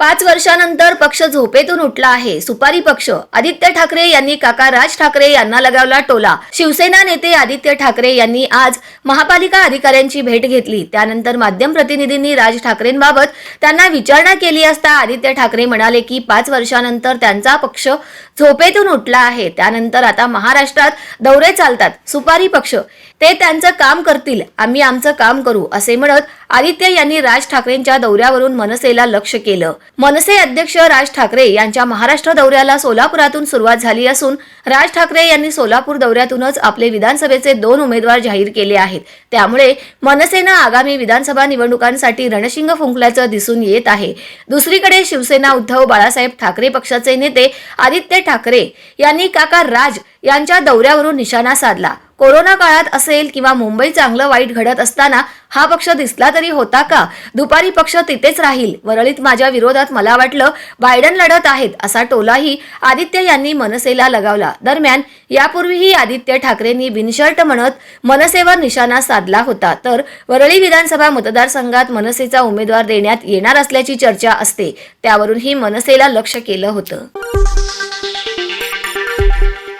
पाच वर्षानंतर पक्ष झोपेतून उठला आहे. सुपारी पक्ष. आदित्य ठाकरे यांनी काका राज ठाकरे यांना लगावला टोला. शिवसेना नेते आदित्य ठाकरे यांनी आज महापालिका अधिकाऱ्यांची भेट घेतली. त्यानंतर माध्यम प्रतिनिधींनी राज ठाकरेंबाबत त्यांना विचारणा केली असता आदित्य ठाकरे म्हणाले की पाच वर्षानंतर त्यांचा पक्ष झोपेतून उठला आहे. त्यानंतर आता महाराष्ट्रात दौरे चालतात. सुपारी पक्ष. ते त्यांचं काम करतील. आम्ही आमचं काम करू असे म्हणत आदित्य यांनी राज ठाकरेंच्या दौऱ्यावरून मनसेला लक्ष केलं. मनसे अध्यक्ष राज ठाकरे यांच्या महाराष्ट्र दौऱ्याला सोलापुरातून सुरुवात झाली असून राज ठाकरे यांनी सोलापूर दौऱ्यातूनच आपले विधानसभेचे दोन उमेदवार जाहीर केले आहेत. त्यामुळे मनसेनं आगामी विधानसभा निवडणुकांसाठी रणशिंग फुंकल्याचं दिसून येत आहे. दुसरीकडे शिवसेना उद्धव बाळासाहेब ठाकरे पक्षाचे नेते आदित्य ठाकरे यांनी काका राज यांच्या दौऱ्यावरून निशाणा साधला. कोरोना काळात असेल किंवा मुंबई चांगलं वाईट घडत असताना हा पक्ष दिसला तरी होता का? दुपारी पक्ष तिथेच राहील. वरळीत माझ्या विरोधात मला वाटलं बायडन लढत आहेत असा टोलाही आदित्य यांनी मनसेला लगावला. दरम्यान यापूर्वीही आदित्य ठाकरेंनी बिनशर्ट म्हणत मनसेवर निशाणा साधला होता. तर वरळी विधानसभा मतदारसंघात मनसेचा उमेदवार देण्यात येणार असल्याची चर्चा असते. त्यावरूनही मनसेला लक्ष केलं होतं.